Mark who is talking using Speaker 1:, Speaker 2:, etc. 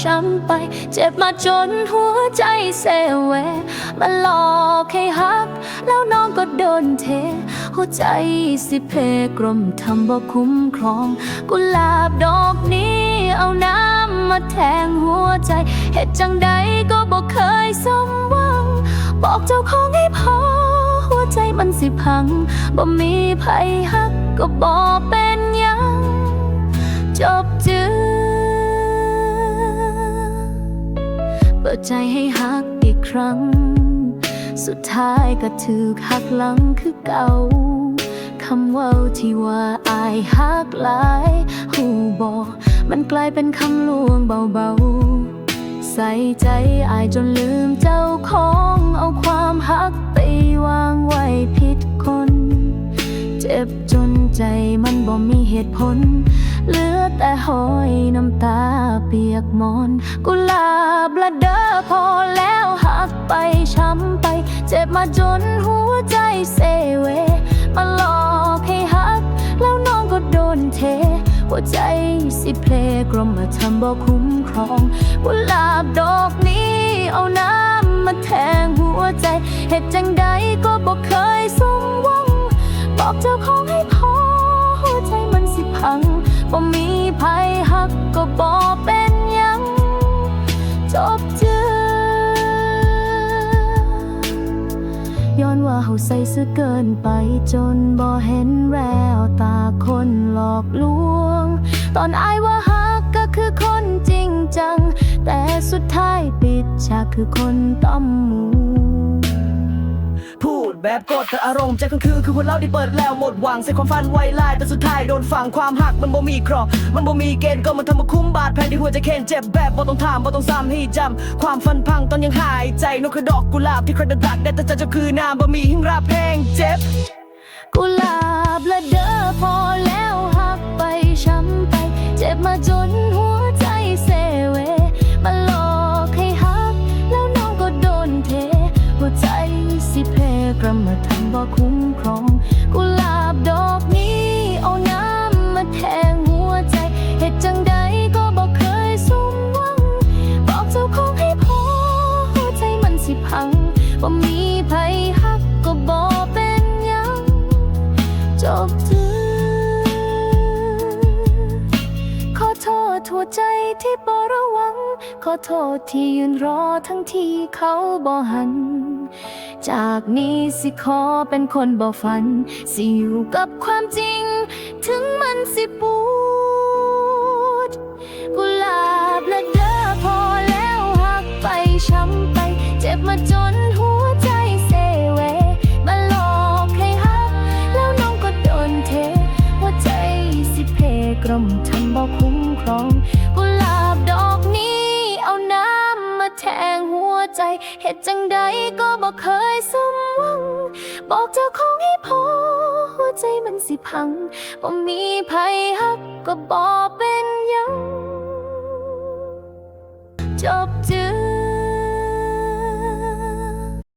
Speaker 1: ช้ำไป เจ็บมาจนหัวใจเซเวมาหลอกให้ฮัก แล้วน้องก็โดนเท หัวใจสิเพกรมทำบ่คุ้มครอง กุหลาบดอกนี้เอาน้ำมาแทงหัวใจ เหตุจังใดก็บ่เคยสมหวัง บอกเจ้าของให้พอ หัวใจมันสิพัง บ่มีไผฮักก็บ่เป็นยัง จบจือ ปิดใจให้ฮักอีกครั้ง สุดท้ายก็ถือหักหลังคือเก่าคำว่าที่ว่าอายฮักหลายหูบอกมันกลายเป็นคำลวงเบาๆ ใส่ใจอายจนลืมเจ้าของเอาความฮักไปวางไว้ผิดคน เจ็บจนใจมันบ่มีเหตุผล เหลือแต่หอยน้ำตา กหมอน กุหลาบละเด้อพอแล้วหักไปช้ำไป เจ็บมาจนหัวใจเซเว มาหลอกให้ฮัก แล้วน้องก็โดนเท หัวใจสิเพลกรมมาทำบ่คุ้มครอง กุหลาบดอกนี้เอาน้ำมาแทงหัวใจเหตุจังใดก็บ่เคยสมหวัง บอกเจ้าของให้พอหัวใจมันสิพังบ่มีภัยหัก เฮาใส่เสื้อเกินไปจนบ่เห็นแววตาคนหลอกลวง ตอนอายว่าฮักก็คือคนจริงจัง แต่สุดท้ายปิดฉากคือคนต้มหมู
Speaker 2: ดแบบกดแต่อารมณ์ใจคนคือคือคนเล่าที่เปิดแล้วหมดหวังใส่ความฝันไว้ลายแต่สุดท้ายโดนฝังความหักมันบ่มีครอมันบ่มีเกณฑ์ก็มันทำมาคุ้มบาดแผลที่หัวใจเค้นเจ็บแบบบ่ต้องถามบ่ต้องซ้ำให้จำความฝันพังตอนยังหายใจนกคือดอกกุหลาบที่ใครดักดักได้แต่ใจเจ้าคือน้ำบ่มีหิ้งราเพลงเจ็บ
Speaker 1: กุหลาบละเด้อพอแล บ่คุ้มครอง กุหลาบดอกนี้เอาน้ำมาแทงหัวใจเหตุจังใดก็บ่เคยสมหวัง บอกเจ้าของให้พอหัวใจมันสิพังบ่มีภัยฮักก็บ่เป็นหยังจบจือขอโทษหัวใจที่บ่ระวัง ขอโทษที่ยืนรอทั้งที่เขาบ่หัน จากนี้สิขอเป็นคนบ่ฝัน สิอยู่กับความจริง ถึงมันสิปวดกุหลาบและเด้อพอแล้วหักไปช้ำไป เจ็บมาจนหัวใจเซเว มาหลอกให้ฮัก แล้วน้องก็โดนเทหัวใจสิเพกรมทำบ่คุ้มครองกุหลาบดอกนี้เอาน้ำมาแทงหัวใจเหตุจังใดก็บ่เคย บอกเจ้าของให้พอ หัวใจมันสิพังบ่มีภัยฮักก็บ่เป็นยัง